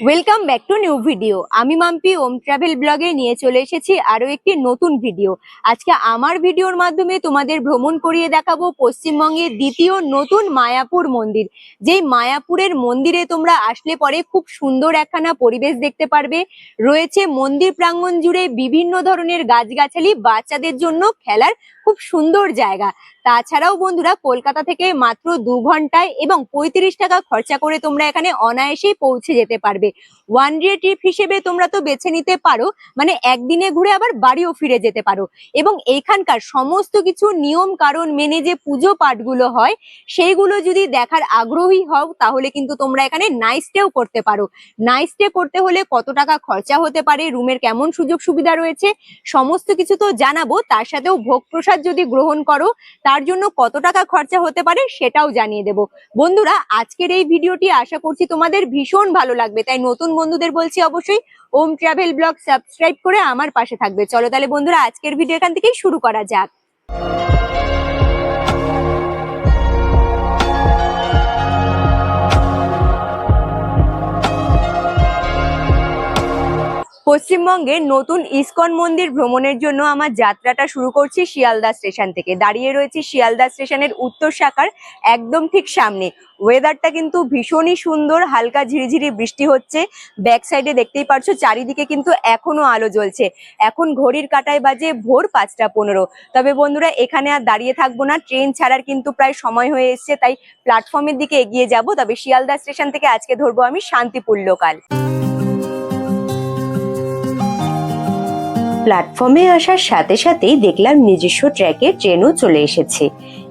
Welcome back to new video আমি মাম্পি, ওম travel ব্লগে নিয়ে চলে এসেছি আরও একটি নতুন ভিডিও আজকে আমার ভিডিওর মাধ্যমে তোমাদের ভ্রমণ করিয়ে দেখাবো পশ্চিমবঙ্গের দ্বিতীয় নতুন মায়াপুর মন্দির। যেই মায়াপুরের মন্দিরে তোমরা আসলে পরে খুব সুন্দর একখানা পরিবেশ দেখতে পারবে। রয়েছে মন্দির প্রাঙ্গণ জুড়ে বিভিন্ন ধরনের গাছগাছালি বাচ্চাদের জন্য খেলার খুব সুন্দর জায়গা। তাছাড়াও বন্ধুরা, কলকাতা থেকে মাত্র দু ঘন্টায় এবং পঁয়ত্রিশ টাকা খরচা করে তোমরা এখানে অনায়াসেই পৌঁছে যেতে পারবে। ওয়ান ডে ট্রিপ হিসেবে তোমরা তো বেছে নিতে পারো মানে একদিনে ঘুরে আবার বাড়িও ফিরে যেতে পারো। এবং এখানকার সমস্ত কিছু নিয়ম কারণ মেনে যে পুজো পাঠগুলো হয়, সেইগুলো যদি দেখার আগ্রহী হও, তাহলে কিন্তু তোমরা এখানে নাইট করতে পারো। নাইট স্টে করতে হলে কত টাকা খরচা হতে পারে, রুমের কেমন সুযোগ সুবিধা রয়েছে, সমস্ত কিছু তো জানাব, তার সাথেও ভোগ প্রসাদ যদি গ্রহণ করো, তার জন্য কত টাকা খরচা হতে পারে সেটাও জানিয়ে দেব। বন্ধুরা, আজকের এই ভিডিওটি আশা করছি তোমাদের ভীষণ ভালো লাগবে, তাই নতুন বন্ধুদের বলছি অবশ্যই ওম ট্রাভেল ব্লগ সাবস্ক্রাইব করে আমার পাশে থাকবে। চলো তাহলে বন্ধুরা, আজকের ভিডিও এখান থেকেই শুরু করা যাক। পশ্চিমবঙ্গের নতুন ইসকন মন্দির ভ্রমণের জন্য আমার যাত্রাটা শুরু করছি শিয়ালদা স্টেশন থেকে। দাঁড়িয়ে রয়েছি শিয়ালদা স্টেশনের উত্তর শাখার একদম ঠিক সামনে। ওয়েদারটা কিন্তু ভীষণই সুন্দর, হালকা ঝিরিঝিরি বৃষ্টি হচ্ছে। ব্যাক সাইডে দেখতেই পারছ, চারিদিকে কিন্তু এখনও আলো জ্বলছে। এখন ঘড়ির কাটায় বাজে ভোর পাঁচটা পনেরো। তবে বন্ধুরা, এখানে আর দাঁড়িয়ে থাকব না। ট্রেন ছাড়ার কিন্তু প্রায় সময় হয়ে এসছে, তাই প্ল্যাটফর্মের দিকে এগিয়ে যাব। তবে শিয়ালদা স্টেশন থেকে আজকে ধরবো আমি শান্তিপুর লোকাল প্ল্যাটফর্মে আসার সাথে সাথেই দেখলাম নিজস্ব ট্র্যাকে ট্রেনও চলে এসেছে।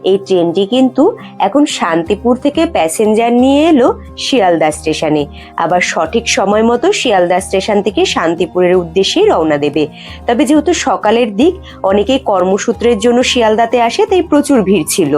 এই ট্রেনটি কিন্তু এখন শান্তিপুর থেকে প্যাসেঞ্জার নিয়ে এলো শিয়ালদা স্টেশনে। আবার সঠিক সময় মতো শিয়ালদা স্টেশন থেকে শান্তিপুরের উদ্দেশ্যে রওনা দেবে। তবে যেহেতু সকালের দিক, অনেকেই কর্মসূত্রের জন্য শিয়ালদাতে আসে, তাই প্রচুর ভিড় ছিল।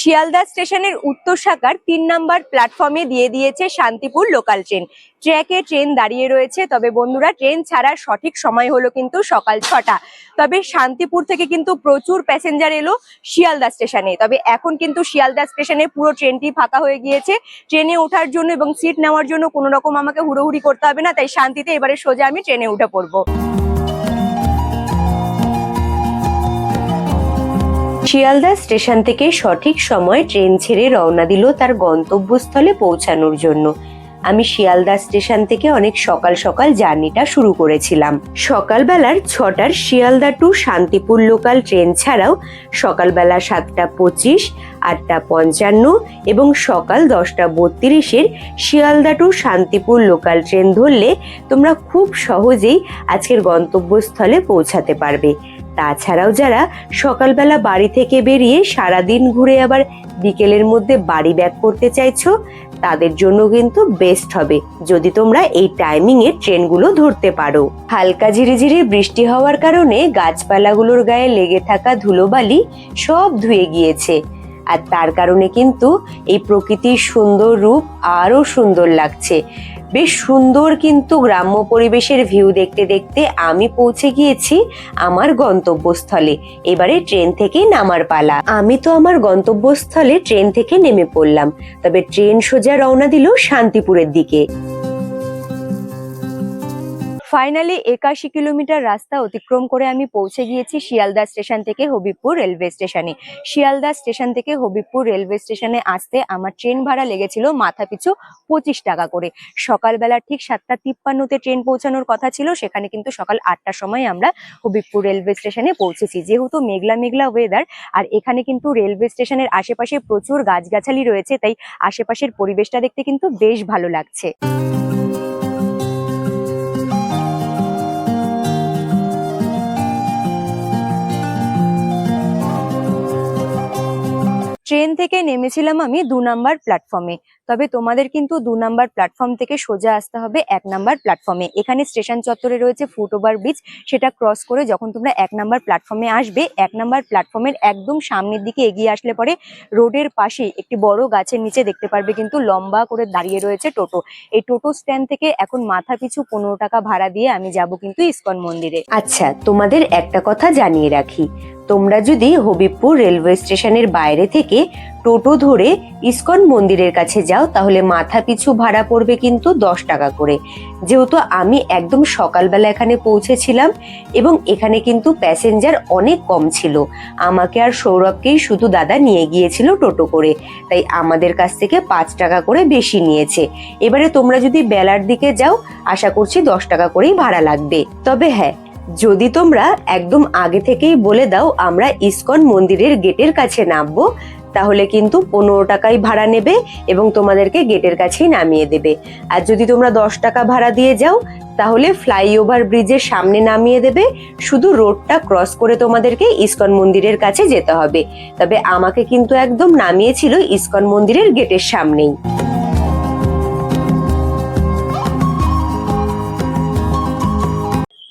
শিয়ালদা স্টেশনের উত্তর শাখার তিন নাম্বার প্ল্যাটফর্মে দিয়ে দিয়েছে শান্তিপুর লোকাল ট্রেন ট্র্যাকে ট্রেন দাঁড়িয়ে রয়েছে, তবে বন্ধুরা ট্রেন ছাড়ার সঠিক সময় হলো কিন্তু সকাল ছটা। তবে শান্তিপুর থেকে কিন্তু প্রচুর প্যাসেঞ্জার এলো শিয়ালদা স্টেশনে। তবে এখন কিন্তু শিয়ালদা স্টেশনে পুরো ট্রেনটি ফাঁকা হয়ে গিয়েছে। ট্রেনে ওঠার জন্য এবং সিট নেওয়ার জন্য কোনো রকম আমাকে হুড়োহুড়ি করতে হবে না, তাই শান্তিতে এবারে সোজা আমি ট্রেনে উঠে পড়ব। শিয়ালদা স্টেশন থেকে সঠিক সময় ট্রেন ছেড়ে রওনা দিল তার গন্তব্যস্থলে পৌঁছানোর জন্য। আমি শিয়ালদা স্টেশন থেকে অনেক সকাল সকাল জার্নিটা শুরু করেছিলাম। সকালবেলার ছটার Sealdah to Shantipur local train ছাড়াও সকালবেলা সাতটা পঁচিশ, আটটা পঞ্চান্ন এবং সকাল দশটা বত্রিশের Sealdah to Shantipur local train ধরলে তোমরা খুব সহজেই আজকের গন্তব্যস্থলে পৌঁছাতে পারবে। তাছাড়াও যারা সকালবেলা বাড়ি থেকে বেরিয়ে সারাদিন ঘুরে আবার বিকেলের মধ্যে বাড়ি ব্যাক করতে চাইছো, তাদের জন্য কিন্তু বেস্ট হবে, যদি তোমরা এই টাইমিং এ ট্রেনগুলো ধরতে পারো। হালকা ঝিরিঝিরি বৃষ্টি হওয়ার কারণে গাছপালাগুলোর গায়ে লেগে থাকা ধুলোবালি সব ধুয়ে গিয়েছে। আর তার কারণে কিন্তু এই প্রকৃতির সুন্দর রূপ আরও সুন্দর লাগছে। বেশ সুন্দর কিন্তু গ্রাম্য পরিবেশের ভিউ দেখতে দেখতে আমি পৌঁছে গিয়েছি আমার গন্তব্যস্থলে। এবারে ট্রেন থেকে নামার পালা। আমি তো আমার গন্তব্যস্থলে ট্রেন থেকে নেমে পড়লাম। তবে ট্রেন সোজা রওনা দিল শান্তিপুরের দিকে। ফাইনালি একাশি কিলোমিটার রাস্তা অতিক্রম করে আমি পৌঁছে গিয়েছি শিয়ালদা স্টেশন থেকে হবিবপুর রেলওয়ে স্টেশনে। শিয়ালদা স্টেশন থেকে হবিবপুর রেলওয়ে স্টেশনে আসতে আমার ট্রেন ভাড়া লেগেছিল মাথা পিছু পঁচিশ টাকা করে। সকালবেলা ঠিক সাতটা তিপ্পান্নতে ট্রেন পৌঁছানোর কথা ছিল, সেখানে কিন্তু সকাল আটটার সময় আমরা হবিবপুর রেলওয়ে স্টেশনে পৌঁছেছি। যেহেতু মেঘলা মেঘলা ওয়েদার আর এখানে কিন্তু রেলওয়ে স্টেশনের আশেপাশে প্রচুর গাছগাছালি রয়েছে, তাই আশেপাশের পরিবেশটা দেখতে কিন্তু বেশ ভালো লাগছে। ট্রেন থেকে নেমেছিলাম আমি দু নাম্বার প্ল্যাটফর্মে তবে তোমাদের কিন্তু দু নাম্বার প্ল্যাটফর্ম থেকে সোজা আসতে হবে এক নাম্বার প্ল্যাটফর্মে এখানে স্টেশন চত্বরে রয়েছে ফুট ওভার ব্রিজ সেটা ক্রস করে যখন তোমরা এক নাম্বার প্ল্যাটফর্মে আসবে, এক নাম্বার প্ল্যাটফর্মের একদম সামনের দিকে এগিয়ে আসলে পরে রোডের পাশে একটি বড় গাছের নিচে দেখতে পারবে কিন্তু লম্বা করে দাঁড়িয়ে রয়েছে টোটো। এই টোটো স্ট্যান্ড থেকে এখন মাথা পিছু পনেরো টাকা ভাড়া দিয়ে আমি যাব কিন্তু ইস্কন মন্দিরে। আচ্ছা তোমাদের একটা কথা জানিয়ে রাখি। তোমরা যদি হবিবপুর রেলওয়ে স্টেশনের বাইরে থেকে টোটো ধরে ইস্কন মন্দিরের কাছে যাও, তাহলে মাথা পিছু ভাড়া পড়বে কিন্তু দশ টাকা করে। যেহেতু আমি একদম সকালবেলা এখানে পৌঁছেছিলাম এবং এখানে কিন্তু প্যাসেঞ্জার অনেক কম ছিল, আমাকে আর সৌরভকেই শুধু দাদা নিয়ে গিয়েছিল টোটো করে। তাই আমাদের কাছ থেকে পাঁচ টাকা করে বেশি নিয়েছে। এবারে তোমরা যদি বেলার দিকে যাও, আশা করছি দশ টাকা করেই ভাড়া লাগবে। তবে হ্যাঁ যদি তোমরা একদম আগে থেকেই বলে দাও আমরা ইসকন মন্দিরের গেটের কাছে নামবো তাহলে কিন্তু পনেরো টাকাই ভাড়া নেবে এবং তোমাদেরকে গেটের কাছেই নামিয়ে দেবে। আর যদি তোমরা দশ টাকা ভাড়া দিয়ে যাও, তাহলে ফ্লাইওভার ব্রিজের সামনে নামিয়ে দেবে। শুধু রোডটা ক্রস করে তোমাদেরকে ইস্কন মন্দিরের কাছে যেতে হবে। তবে আমাকে কিন্তু একদম নামিয়েছিল ইস্কন মন্দিরের গেটের সামনেই।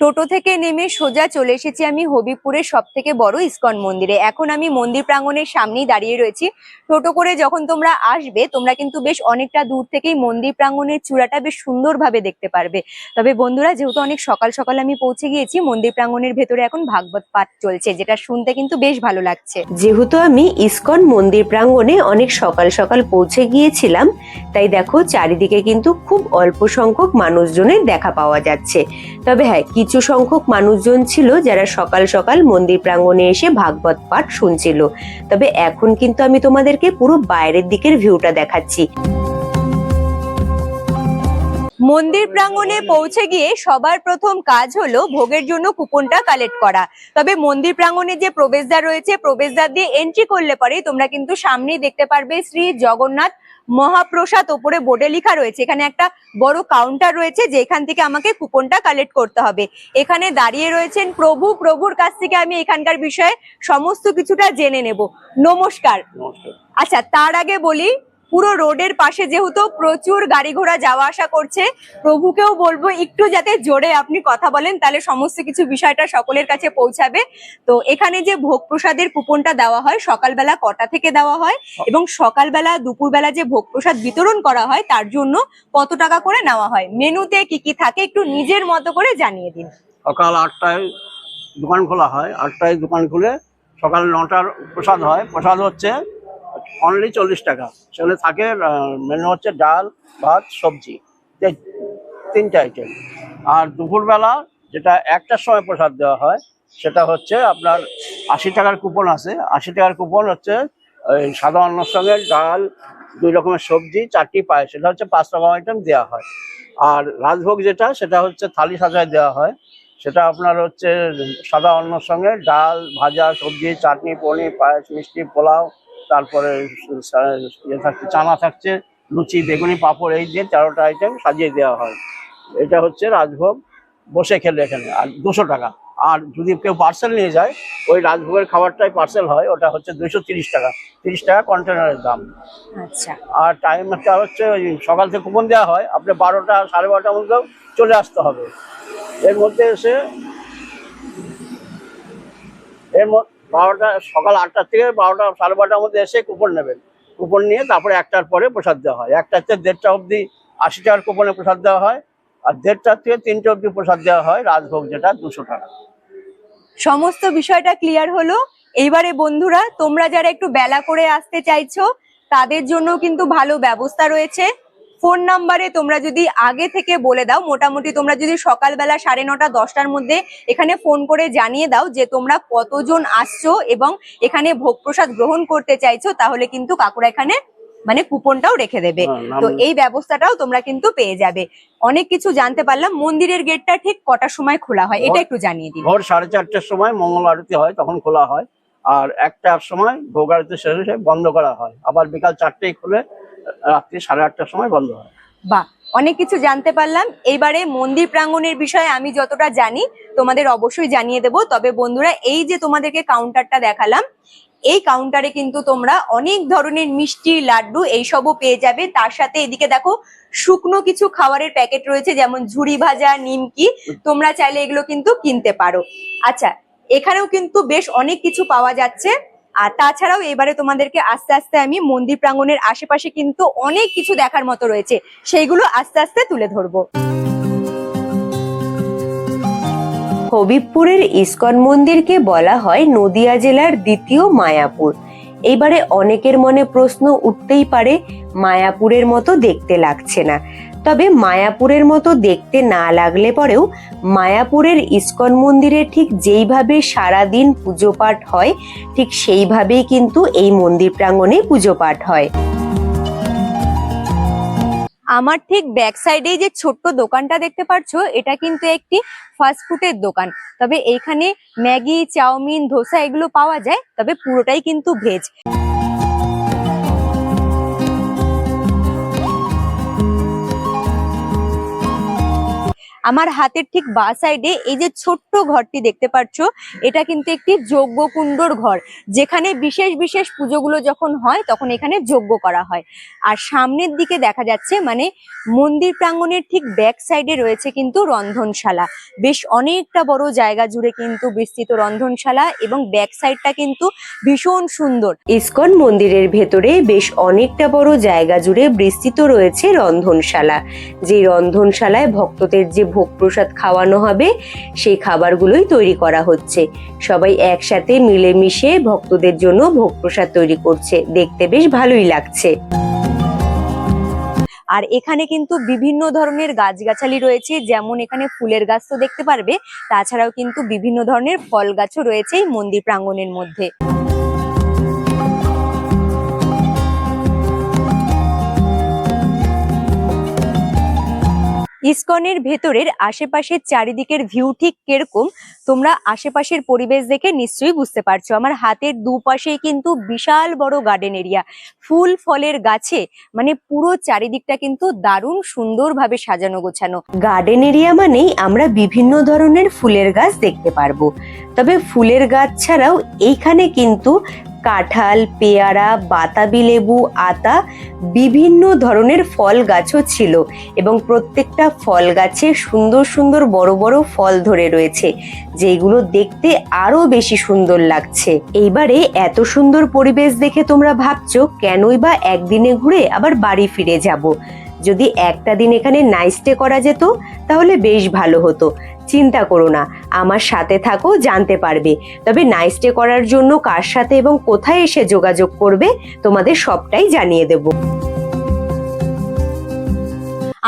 টোটো থেকে নেমে সোজা চলে এসেছি আমি হবিপুরের সব থেকে বড় ইস্কন মন্দিরে। এখন আমি মন্দির প্রাঙ্গণের সামনেই দাঁড়িয়ে রয়েছি। টোটো করে যখন তোমরা আসবে, তোমরা কিন্তু বেশ অনেকটা দূর থেকেই মন্দির প্রাঙ্গণের চূড়াটা বেশ সুন্দরভাবে দেখতে পারবে। তবে বন্ধুরা, যেহেতু অনেক সকাল সকাল আমি পৌঁছে গিয়েছি, মন্দির প্রাঙ্গণের ভেতরে এখন ভাগবত পাঠ চলছে, যেটা শুনতে কিন্তু বেশ ভালো লাগছে। যেহেতু আমি ইস্কন মন্দির প্রাঙ্গণে অনেক সকাল সকাল পৌঁছে গিয়েছিলাম, তাই দেখো, চারিদিকে কিন্তু খুব অল্প সংখ্যক মানুষজনের দেখা পাওয়া যাচ্ছে। তবে হ্যাঁ সংখ্যক মানুষজন ছিল যারা সকাল সকাল মন্দির প্রাঙ্গণে এসে ভাগবত পাঠ শুনছিল। তবে এখন কিন্তু আমি তোমাদেরকে পুরো বাইরের দিকের ভিউটা দেখাচ্ছি। মন্দির প্রাঙ্গণে পৌঁছে গিয়ে সবার প্রথম কাজ হলো ভোগের জন্য কুপনটা কালেক্ট করা। তবে মন্দির প্রাঙ্গণে যে প্রবেশদ্বার রয়েছে, প্রবেশদ্বার দিয়ে এন্ট্রি করলে পরে তোমরা কিন্তু সামনেই দেখতে পারবে শ্রী জগন্নাথ মহাপ্রসাদ ওপরে বোর্ডে লেখা রয়েছে। এখানে একটা বড় কাউন্টার রয়েছে যেখান থেকে আমাকে কুপনটা কালেক্ট করতে হবে। এখানে দাঁড়িয়ে রয়েছেন প্রভু। প্রভুর কাছ থেকে আমি এখানকার বিষয়ে সমস্ত কিছুটা জেনে নেব। নমস্কার। নমস্কার। আচ্ছা তার আগে বলি পুরো রোডের পাশে যেহেতু প্রচুর গাড়ি ঘোড়া যাওয়া আসা করছে, প্রভুকেও বলব একটু যাতে জোরে আপনি কথা বলেন, তাহলে সমস্ত কিছু বিষয়টা সকলের কাছে পৌঁছাবে। তো এখানে যে ভোগ প্রসাদের কুপনটা দেওয়া হয়, সকালবেলা কটা থেকে দেওয়া হয় এবং সকালবেলা, দুপুরবেলা যে ভোগ প্রসাদ বিতরণ করা হয়, তার জন্য কত টাকা করে নেওয়া হয়? মেনুতে কি কি থাকে একটু নিজের মতো করে জানিয়ে দিন। সকাল আটটায় দোকান খোলা হয়, আটটায় দোকান খুলে সকাল নটার প্রসাদ হয়। প্রসাদ হচ্ছে অনলি চল্লিশ টাকা। সেখানে থাকে মেনু হচ্ছে ডাল, ভাত, সবজি। তিনটে আইটেম আর দুপুরবেলা যেটা একটার সময় প্রসাদ দেওয়া হয়, সেটা হচ্ছে আপনার আশি টাকার কুপন আছে। আশি টাকার কুপন হচ্ছে সাদা অন্নর সঙ্গে ডাল, দুই রকমের সবজি, চারটি পায় সেটা হচ্ছে পাঁচ রকম আইটেম দেওয়া হয়। আর রাজভোগ যেটা, সেটা হচ্ছে থালি সাজায় দেওয়া হয়। সেটা আপনার হচ্ছে সাদা অন্নর সঙ্গে ডাল, ভাজা, সবজি, চাটনি, পনির, পায়েস, মিষ্টি, পোলাও তারপরে ইয়ে থাকছে চানা থাকছে লুচি বেগুনি পাঁপড় এই দিয়ে তেরোটা আইটেম সাজিয়ে দেওয়া হয়। এটা হচ্ছে রাজভোগ বসে খেলে এখানে আর দুশো টাকা। আর যদি কেউ পার্সেল নিয়ে যায় ওই রাজভোগের খাবারটাই পার্সেল হয় ওটা হচ্ছে দুইশো তিরিশ টাকা। তিরিশ টাকা কন্টেনারের দাম। আচ্ছা। আর টাইমটা হচ্ছে ওই সকাল থেকে কুপন দেওয়া হয় আপনি বারোটা সাড়ে বারোটার মধ্যেও চলে আসতে হবে। এর মধ্যে এসে এর মধ্যে বারোটা, সকাল আটটা থেকে বারোটা, সাড়ে বারোটার মধ্যে এসে কুপন নেবেন। কুপন নিয়ে তারপরে একটার পরে প্রসাদ দেওয়া হয়। একটা থেকে দেড়টা অবধি আশি টাকার কুপনে প্রসাদ দেওয়া হয়, আর দেড়টার থেকে তিনটে অবধি প্রসাদ দেওয়া হয়, রাজভোগ যেটা দুশো টাকা। সমস্ত বিষয়টা ক্লিয়ার হলো। এইবারে বন্ধুরা, তোমরা যারা একটু বেলা করে আসতে চাইছো, তাদের জন্য কিন্তু ভালো ব্যবস্থা রয়েছে। ফোন নাম্বারে তোমরা যদি আগে থেকে বলে দাও মোটামুটি তোমরা যদি সকালবেলা সাড়ে নটা দশটার মধ্যে এখানে ফোন করে জানিয়ে দাও যে তোমরা কতজন আসছো এবং এখানে ভোগ প্রসাদ গ্রহণ করতে চাইছো তাহলে কিন্তু কাকুরা এখানে মানে কুপনটাও রেখে দেবে। হ্যাঁ, তো এই ব্যবস্থাটাও তোমরা কিন্তু পেয়ে যাবে। অনেক কিছু জানতে পারলাম। মন্দিরের গেটটা ঠিক কটার সময় খোলা হয় এটা একটু জানিয়ে দিন। ভোর সাড়ে চারটার সময় মঙ্গল আরতি হয় তখন খোলা হয়। আর একটার সময় ভোগ আরতি শেষ বন্ধ করা হয়। আবার বিকাল চারটেই খুলে। রাত্রি সাড়ে আটটার সময় বন্ধ হয়। বাহ, অনেক কিছু জানতে পারলাম। এইবারে মন্দির প্রাঙ্গণের বিষয়ে আমি যতটা জানি, তোমাদের অবশ্যই জানিয়ে দেব। তবে বন্ধুরা, এই যে তোমাদেরকে কাউন্টারটা দেখালাম, এই কাউন্টারে কিন্তু তোমরা অনেক ধরনের মিষ্টি, লাড্ডু এইসবও পেয়ে যাবে। তার সাথে এদিকে দেখো, শুকনো কিছু খাবারের প্যাকেট রয়েছে, যেমন ঝুড়ি ভাজা, নিমকি। তোমরা চাইলে এগুলো কিন্তু কিনতে পারো। আচ্ছা এখানেও কিন্তু বেশ অনেক কিছু পাওয়া যাচ্ছে। আর তাছাড়াও এবারে তোমাদেরকে আস্তে আস্তে আমি মন্দির প্রাঙ্গণের আশেপাশে কিন্তু অনেক কিছু দেখার মতো রয়েছে। সেইগুলো আস্তে আস্তে তুলে ধরবো। হবিবপুরের ইস্কন মন্দিরকে বলা হয় নদিয়া জেলার দ্বিতীয় মায়াপুর। এইবারে অনেকের মনে প্রশ্ন উঠতেই পারে, মায়াপুরের মতো দেখতে লাগছে না। তবে মায়াপুরের মতো দেখতে না লাগলে পরেও মায়াপুরের ইস্কন মন্দিরে ঠিক যেইভাবে সারাদিন পুজো পাঠ হয়, ঠিক সেইভাবেই কিন্তু এই মন্দির প্রাঙ্গণে পুজো পাঠ হয়। আমার ঠিক ব্যাক সাইডে যে ছোট্ট দোকানটা দেখতে পাচ্ছ এটা কিন্তু একটি ফাস্ট ফুডের দোকান। তবে এইখানে ম্যাগি, চাউমিন, ধোসা এগুলো পাওয়া যায়, তবে পুরোটাই কিন্তু ভেজ। আমার হাতের ঠিক বা সাইডে এই যে ছোট্ট ঘরটি দেখতে পাচ্ছ, এটা কিন্তু একটি যজ্ঞকুণ্ডর ঘর। যেখানে বিশেষ বিশেষ পুজোগুলো যখন হয়, তখন এখানে যজ্ঞ করা হয়। আর সামনের দিকে দেখা যাচ্ছে মানে মন্দির প্রাঙ্গণের ঠিক ব্যাক সাইডে রয়েছে কিন্তু রন্ধনশালা। বেশ অনেকটা বড় জায়গা জুড়ে কিন্তু বিস্তৃত রন্ধনশালা এবং ব্যাক সাইডটা কিন্তু ভীষণ সুন্দর। ইস্কন মন্দিরের ভেতরে বেশ অনেকটা বড় জায়গা জুড়ে বিস্তৃত রয়েছে রন্ধনশালা। যে রন্ধনশালায় ভক্তদের যে ভোগ প্রসাদ খাওয়ানো হবে, সেই খাবারগুলোই তৈরি করা হচ্ছে। সবাই একসাথে মিলেমিশে ভক্তদের জন্য ভোগ প্রসাদ তৈরি করছে। দেখতে বেশ ভালোই লাগছে। আর এখানে কিন্তু বিভিন্ন ধরনের গাছগাছালি রয়েছে, যেমন এখানে ফুলের গাছ তো দেখতে পারবে, তাছাড়াও কিন্তু বিভিন্ন ধরনের ফল গাছও রয়েছে মন্দির প্রাঙ্গণের মধ্যে। ইসকনের ভেতরের আশেপাশের চারিদিকের ভিউ ঠিক কীরকম, তোমরা আশেপাশের পরিবেশ দেখে নিশ্চয়ই বুঝতে পারছ। আমার হাতের দুপাশেই কিন্তু বিশাল বড় গার্ডেন এরিয়া ফুল ফলের গাছে মানে পুরো চারিদিকটা কিন্তু দারুণ সুন্দরভাবে সাজানো গোছানো। গার্ডেন এরিয়া মানেই আমরা বিভিন্ন ধরনের ফুলের গাছ দেখতে পারব। তবে ফুলের গাছ ছাড়াও এইখানে কিন্তু কাঁঠাল, পেয়ারা, বাতাবি লেবু, আতা বিভিন্ন ধরনের ফল গাছও ছিল এবং প্রত্যেকটা ফল গাছে সুন্দর সুন্দর বড় বড় ফল ধরে রয়েছে যেগুলো দেখতে আরও বেশি সুন্দর লাগছে। এইবারে এত সুন্দর পরিবেশ দেখে তোমরা ভাবছ, কেনই বা একদিনে ঘুরে আবার বাড়ি ফিরে যাব? যদি একটা দিন এখানে নাইট স্টে করা যেত, তাহলে বেশ ভালো হতো। চিন্তা করো না, আমার সাথে থাকো, জানতে পারবে। তবে নাইট স্টে করার জন্য কার সাথে এবং কোথায় এসে যোগাযোগ করবে, তোমাদের সবটাই জানিয়ে দেব।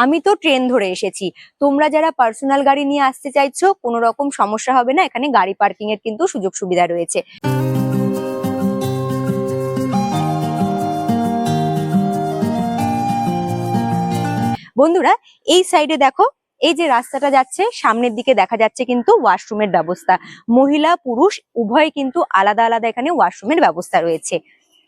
আমি তো ট্রেন ধরে এসেছি। তোমরা যারা পার্সোনাল গাড়ি নিয়ে আসতে চাইছো, কোনো রকম সমস্যা হবে না, এখানে গাড়ি পার্কিং এর কিন্তু সুযোগ সুবিধা রয়েছে। বন্ধুরা, এই সাইডে দেখো এই যে রাস্তাটা যাচ্ছে, সামনের দিকে দেখা যাচ্ছে কিন্তু ওয়াশরুমের ব্যবস্থা। মহিলা, পুরুষ, উভয় কিন্তু আলাদা আলাদা এখানে ওয়াশরুমের ব্যবস্থা রয়েছে।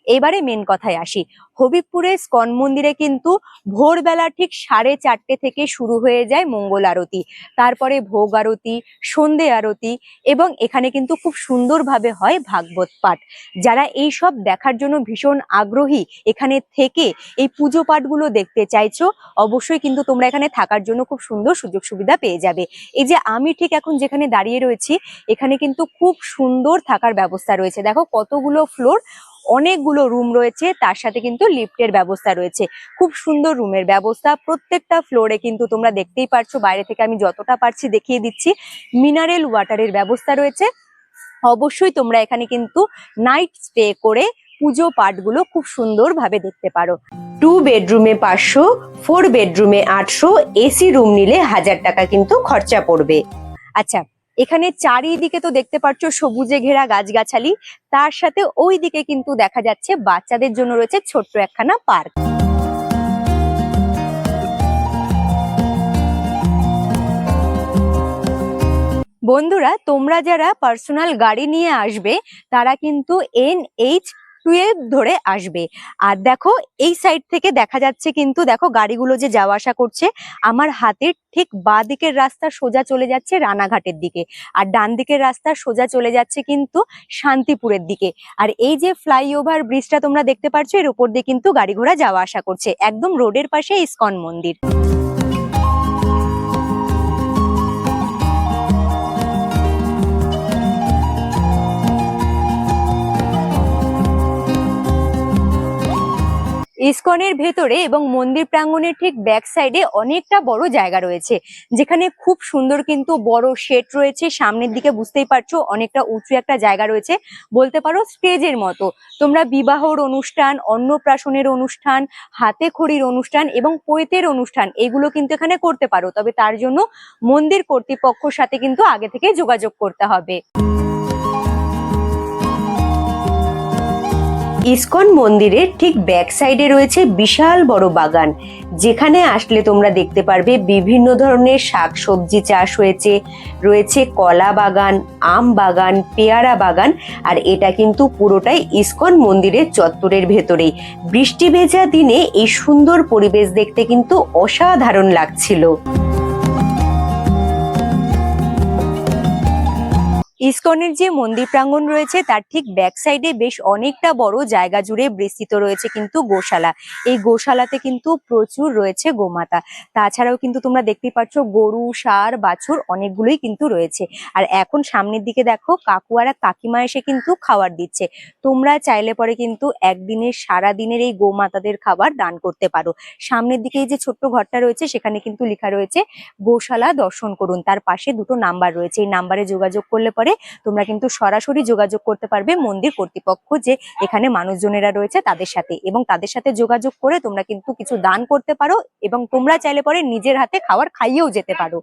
এবারে মেন কথায় আসি। হবিবপুরের স্কন মন্দিরে কিন্তু ভোরবেলা ঠিক সাড়ে চারটে থেকে শুরু হয়ে যায় মঙ্গল আরতি। তারপরে ভোগ আরতি, সন্ধে আরতি এবং এখানে কিন্তু খুব সুন্দরভাবে হয় ভাগবত পাঠ। যারা এই সব দেখার জন্য ভীষণ আগ্রহী এখানে থেকে এই পুজো পাঠগুলো দেখতে চাইছো, অবশ্যই কিন্তু তোমরা এখানে থাকার জন্য খুব সুন্দর সুযোগ সুবিধা পেয়ে যাবে। এই যে আমি ঠিক এখন যেখানে দাঁড়িয়ে রয়েছি, এখানে কিন্তু খুব সুন্দর থাকার ব্যবস্থা রয়েছে। দেখো কতগুলো ফ্লোর অনেকগুলো রুম রয়েছে, তার সাথে কিন্তু লিফটের ব্যবস্থা রয়েছে। খুব সুন্দর রুমের ব্যবস্থা। প্রত্যেকটা ফ্লোরে কিন্তু তোমরা দেখতেই পারছ, বাইরে থেকে আমি যতটা পারছি দেখিয়ে দিচ্ছি। মিনারেল ওয়াটারের ব্যবস্থা রয়েছে। অবশ্যই তোমরা এখানে কিন্তু নাইট স্টে করে পুজো পাঠগুলো খুব সুন্দরভাবে দেখতে পারো। টু বেডরুমে পাঁচশো ফোর বেডরুমে আটশো এসি রুম নিলে হাজার টাকা কিন্তু খরচা পড়বে। আচ্ছা এখানে চারিদিকে তো দেখতে পাচ্ছ সবুজে ঘেরা গাছগাছালি। তার সাথে ওই দিকে কিন্তু দেখা যাচ্ছে বাচ্চাদের জন্য রয়েছে ছোট্ট একখানা পার্ক। বন্ধুরা, তোমরা যারা পার্সোনাল গাড়ি নিয়ে আসবে, তারা কিন্তু এন এইচ টুয়েলভ ধরে আসবে। আর দেখো, এই সাইড থেকে দেখা যাচ্ছে কিন্তু দেখো গাড়িগুলো যে যাওয়া আসা করছে, আমার হাতের ঠিক বা দিকের রাস্তা সোজা চলে যাচ্ছে রানাঘাটের দিকে। আর ডান দিকের রাস্তা সোজা চলে যাচ্ছে কিন্তু শান্তিপুরের দিকে। আর এই যে ফ্লাইওভার ব্রিজটা তোমরা দেখতে পাচ্ছ এর উপর দিয়ে কিন্তু গাড়ি ঘোড়া যাওয়া আসা করছে। একদম রোডের পাশে ইস্কন মন্দির। ইসকনের ভেতরে এবং মন্দির প্রাঙ্গণের ঠিক ব্যাক সাইডে অনেকটা বড় জায়গা রয়েছে। যেখানে খুব সুন্দর কিন্তু বড় শেড রয়েছে। সামনের দিকে বুঝতেই পারছ অনেকটা উঁচু একটা জায়গা রয়েছে। বলতে পারো স্টেজের মতো। তোমরা বিবাহর অনুষ্ঠান, অন্নপ্রাশনের অনুষ্ঠান হাতে খড়ির অনুষ্ঠান এবং পৈতের অনুষ্ঠান এগুলো কিন্তু এখানে করতে পারো। তবে তার জন্য মন্দির কর্তৃপক্ষর সাথে কিন্তু আগে থেকে যোগাযোগ করতে হবে। ইসকন মন্দিরের ঠিক ব্যাক সাইডে রয়েছে বিশাল বড় বাগান। যেখানে আসলে তোমরা দেখতে পারবে বিভিন্ন ধরনের শাকসবজি চাষ হয়েছে, রয়েছে কলা বাগান, আম বাগান, পেয়ারা বাগান, আর এটা কিন্তু পুরোটাই ইসকন মন্দিরের চত্বরের ভেতরেই। বৃষ্টি ভেজা দিনে এই সুন্দর পরিবেশ দেখতে কিন্তু অসাধারণ লাগছিল। ইসকনের যে মন্দির প্রাঙ্গণ রয়েছে, তার ঠিক ব্যাক সাইডে বেশ অনেকটা বড় জায়গা জুড়ে বিস্তৃত রয়েছে কিন্তু গোশালা। এই গোশালাতে কিন্তু প্রচুর রয়েছে গোমাতা। তাছাড়াও কিন্তু তোমরা দেখতেই পাচ্ছ গরু সার বাছুর অনেকগুলোই কিন্তু রয়েছে। আর এখন সামনের দিকে দেখো কাকু আর কাকিমা এসে কিন্তু খাবার দিচ্ছে। তোমরা চাইলে পরে কিন্তু একদিনের সারা দিনের এই গোমাতাদের খাবার দান করতে পারো। সামনের দিকে এই যে ছোট্ট ঘরটা রয়েছে, সেখানে কিন্তু লেখা রয়েছে, গোশালা দর্শন করুন। তার পাশে দুটো নাম্বার রয়েছে। এই নাম্বারে যোগাযোগ করলে পরে তোমরা কিন্তু সরাসরি যোগাযোগ করতে পারবে মন্দির কর্তৃপক্ষ যে এখানে মানুষজনেরা রয়েছে তাদের সাথে। এবং তাদের সাথে যোগাযোগ করে তোমরা কিন্তু কিছু দান করতে পারো এবং তোমরা চাইলে পরে নিজের হাতে খাবার খাইয়েও যেতে পারো।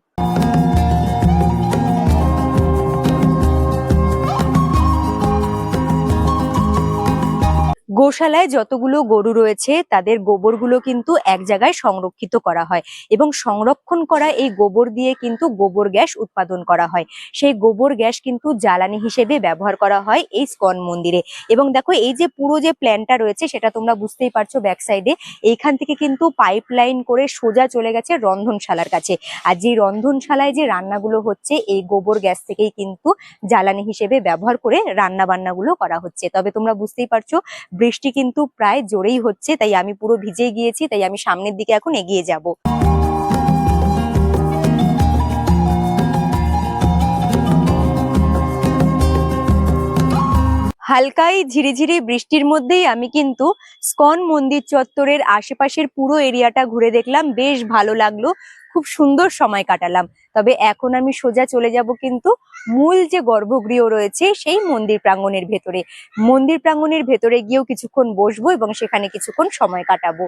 গোশালায় যতগুলো গরু রয়েছে, তাদের গোবরগুলো কিন্তু এক জায়গায় সংরক্ষিত করা হয় এবং সংরক্ষণ করা এই গোবর দিয়ে কিন্তু গোবর গ্যাস উৎপাদন করা হয়। সেই গোবর গ্যাস কিন্তু জ্বালানি হিসেবে ব্যবহার করা হয় এই স্কন মন্দিরে। এবং দেখো এই যে পুরো যে প্ল্যানটা রয়েছে, সেটা তোমরা বুঝতেই পারছ ব্যাক সাইডে এইখান থেকে কিন্তু পাইপ লাইন করে সোজা চলে গেছে রন্ধনশালার কাছে। আর যে রন্ধনশালায় যে রান্নাগুলো হচ্ছে, এই গোবর গ্যাস থেকেই কিন্তু জ্বালানি হিসেবে ব্যবহার করে রান্না বান্নাগুলো করা হচ্ছে। তবে তোমরা বুঝতেই পারছ বৃষ্টি কিন্তু প্রায় জোরেই হচ্ছে, তাই আমি পুরো ভিজে গিয়েছি, তাই আমি সামনের দিকে এখন এগিয়ে যাব। হালকাই ঝিরিঝিরি বৃষ্টির মধ্যেই আমি কিন্তু স্কন মন্দির চত্বরের আশেপাশের পুরো এরিয়াটা ঘুরে দেখলাম, বেশ ভালো লাগল, খুব সুন্দর সময় কাটালাম। তবে এখন আমি সোজা চলে যাব কিন্তু মূল যে গর্ভগৃহ রয়েছে, সেই মন্দির প্রাঙ্গনের ভেতরে। মন্দির প্রাঙ্গনের ভেতরে গিয়েও কিছুক্ষণ বসবো এবং সেখানে কিছুক্ষণ সময় কাটাবো।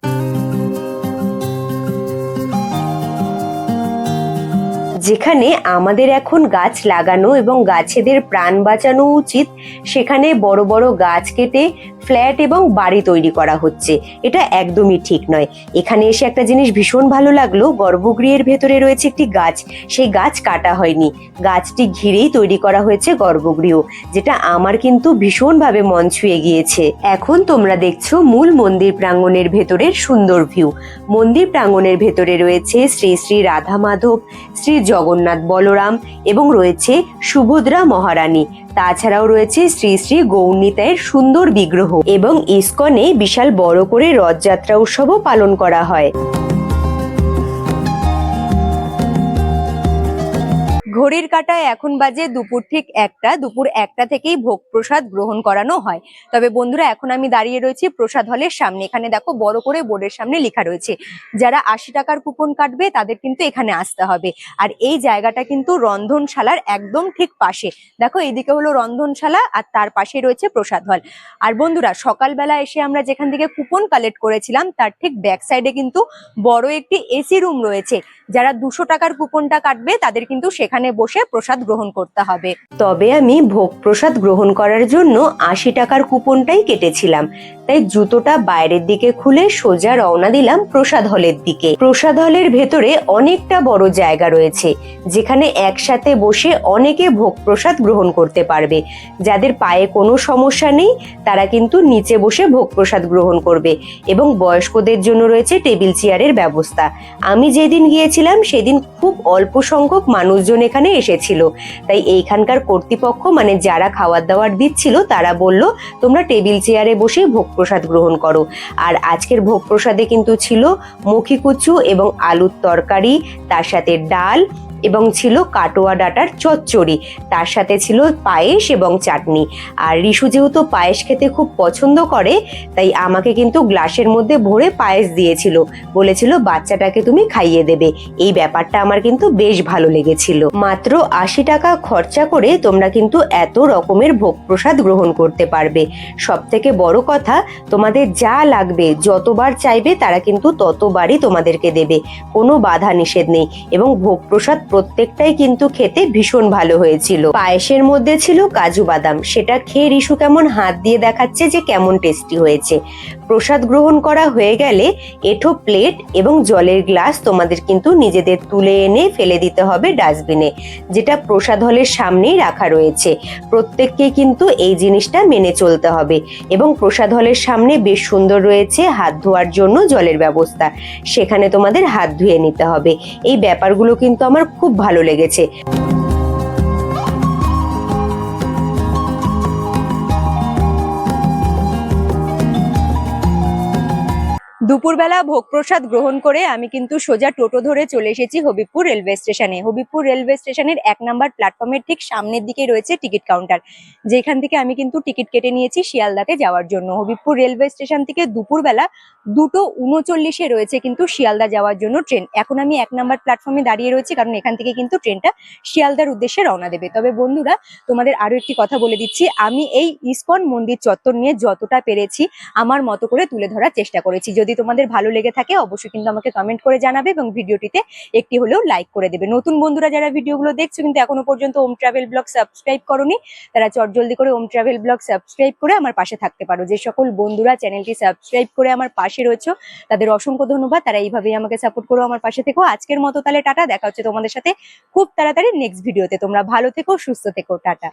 যেখানে আমাদের এখন গাছ লাগানো এবং গাছেদের প্রাণ বাঁচানো উচিত, সেখানে বড় বড় গাছ কেটে ফ্ল্যাট এবং বাড়ি তৈরি করা হচ্ছে। এটা একদমই ঠিক নয়। এখানে এসে একটা জিনিস ভীষণ ভালো লাগল। গর্ভগৃহের ভেতরে রয়েছে একটি গাছ। সেই গাছ কাটা হয়নি। গাছটি ঘিরেই তৈরি করা হয়েছে গর্ভগৃহ, যেটা আমার কিন্তু ভীষণভাবে মন ছুঁয়ে গিয়েছে। এখন তোমরা দেখছ মূল মন্দির প্রাঙ্গণের ভেতরের সুন্দর ভিউ। মন্দির প্রাঙ্গণের ভেতরে রয়েছে শ্রী শ্রী রাধা মাধব, শ্রী জগন্নাথ বলরাম এবং রয়েছে সুভদ্রা মহারানী। তাছাড়াও রয়েছে শ্রী শ্রী গৌণিতায়ের সুন্দর বিগ্রহ এবং ইস্কনে বিশাল বড় করে রথযাত্রা উৎসবও পালন করা হয়। ঘড়ির কাটায় এখন বাজে দুপুর ঠিক একটা। দুপুর একটা থেকেই ভোগ প্রসাদ গ্রহণ করানো হয়। তবে বন্ধুরা, এখন আমি দাঁড়িয়ে রয়েছি প্রসাদ হলের সামনে। এখানে দেখো, বড় করে বোর্ডের সামনে লেখা রয়েছে, যারা আশি টাকার কুপন কাটবে, তাদের কিন্তু এখানে আসতে হবে। আর এই জায়গাটা কিন্তু রন্ধনশালার একদম ঠিক পাশে। দেখো, এইদিকে হলো রন্ধনশালা, আর তার পাশে রয়েছে প্রসাদ হল। আর বন্ধুরা, সকালবেলা এসে আমরা যেখান থেকে কুপন কালেক্ট করেছিলাম, তার ঠিক ব্যাক সাইডে কিন্তু বড় একটি এসি রুম রয়েছে। যারা দুশো টাকার কুপনটা কাটবে, তাদের কিন্তু সেখানে বসে প্রসাদ গ্রহণ করতে হবে। তবে আমি ভোগ প্রসাদ গ্রহণ করার জন্য আশি টাকার কুপনটাই কেটেছিলাম। তাই জুতোটা বাইরের দিকে খুলে সোজা রওনা দিলাম প্রসাদ হলের দিকে। প্রসাদ হলের ভেতরে অনেকটা বড় জায়গা রয়েছে, যেখানে একসাথে বসে অনেকে ভোগ প্রসাদ গ্রহণ করতে পারবে। যাদের পায়ে কোনো সমস্যা নেই, তারা কিন্তু নিচে বসে ভোগ প্রসাদ গ্রহণ করবে এবং বয়স্কদের জন্য রয়েছে টেবিল চেয়ারের ব্যবস্থা। আমি যেদিন গিয়েছিলাম, সেদিন খুব অল্প সংখ্যক মানুষজন এখানে এসেছিল। তাই এইখানকার কর্তৃপক্ষ মানে যারা খাবার দাবার দিচ্ছিল, তারা বলল, তোমরা টেবিল চেয়ারে বসে ভোগ প্রসাদ গ্রহণ করো। আর আজকের ভোগ প্রসাদে কিন্তু ছিল মুখিকুচু এবং আলুর তরকারি, তার সাথে ডাল এবং ছিল কাটোয়া ডাটার চচ্চড়ি, তার সাথে ছিল পায়েস এবং চাটনি। আর রিশু যেহেতু পায়েস খেতে খুব পছন্দ করে, তাই আমাকে কিন্তু গ্লাসের মধ্যে ভরে পায়েস দিয়েছিল। বলেছিল, বাচ্চাটাকে তুমি খাইয়ে দেবে। এই ব্যাপারটা আমার কিন্তু বেশ ভালো লেগেছিল। মাত্র আশি টাকা খরচা করে তোমরা কিন্তু এত রকমের ভোগ প্রসাদ গ্রহণ করতে পারবে। সব থেকে বড় কথা, তোমাদের যা লাগবে, যতবার চাইবে তারা কিন্তু ততবারই তোমাদেরকে দেবে। কোনো বাধা নিষেধ নেই। এবং ভোগ প্রসাদ প্রত্যেকটাই কিন্তু খেতে ভীষণ ভালো হয়েছিল। পায়েসের মধ্যে ছিল কাজু বাদাম। সেটা খেয়ে রিশু কেমন হাত দিয়ে দেখাচ্ছে যে কেমন টেস্টি হয়েছে। প্রসাদ গ্রহণ করা হয়ে গেলে এঠো প্লেট এবং জলের গ্লাস তোমাদের কিন্তু নিজেদের তুলে এনে ফেলে দিতে হবে ডাস্টবিনে। যেটা প্রসাদ হলের সামনেই রাখা রয়েছে। প্রত্যেককে কিন্তু এই জিনিসটা মেনে চলতে হবে এবং প্রসাদ হলের সামনে বেশ সুন্দর রয়েছে হাত ধোয়ার জন্য জলের ব্যবস্থা। সেখানে তোমাদের হাত ধুয়ে নিতে হবে। এই ব্যাপারগুলো কিন্তু আমার খুব ভালো লেগেছে। দুপুরবেলা ভোগ প্রসাদ গ্রহণ করে আমি কিন্তু সোজা টোটো ধরে চলে এসেছি হবিবপুর রেলওয়ে স্টেশনে। হবিবপুর রেলওয়ে স্টেশনের এক নাম্বার প্ল্যাটফর্মের ঠিক সামনের দিকে রয়েছে টিকিট কাউন্টার। যেখান থেকে আমি কিন্তু টিকিট কেটে নিয়েছি শিয়ালদাতে যাওয়ার জন্য। হবিবপুর রেলওয়ে স্টেশন থেকে দুপুরবেলা দুটো উনচল্লিশে রয়েছে কিন্তু শিয়ালদা যাওয়ার জন্য ট্রেন। এখন আমি এক নাম্বার প্ল্যাটফর্মে দাঁড়িয়ে রয়েছি কারণ এখান থেকে কিন্তু ট্রেনটা শিয়ালদার উদ্দেশ্যে রওনা দেবে। তবে বন্ধুরা, তোমাদের আরও একটি কথা বলে দিচ্ছি। আমি এই ইস্কন মন্দির চত্বর নিয়ে যতটা পেরেছি আমার মতো করে তুলে ধরার চেষ্টা করেছি। যদি তোমাদের ভালো লেগে থাকে, অবশ্যই কিন্তু আমাকে কমেন্ট করে জানাবে এবং ভিডিওটিতে একটি হলেও লাইক করে দেবে। নতুন বন্ধুরা যারা ভিডিওগুলো দেখছ কিন্তু এখনও পর্যন্ত ওম ট্রাভেল ব্লগ সাবস্ক্রাইব করনি, তারা চটজলদি করে ওম ট্রাভেল ব্লগ সাবস্ক্রাইব করে আমার পাশে থাকতে পারো। যে সকল বন্ধুরা চ্যানেলটি সাবস্ক্রাইব করে আমার পাশে রয়েছে, তাদের অসংখ্য ধন্যবাদ। তারা এইভাবেই আমাকে সাপোর্ট করো আমার পাশে থেকো। আজকের মতো তাহলে টাটা, দেখা হচ্ছে তোমাদের সাথে খুব তাড়াতাড়ি নেক্সট ভিডিওতে তোমরা ভালো থেকো, সুস্থ থেকো, টাটা।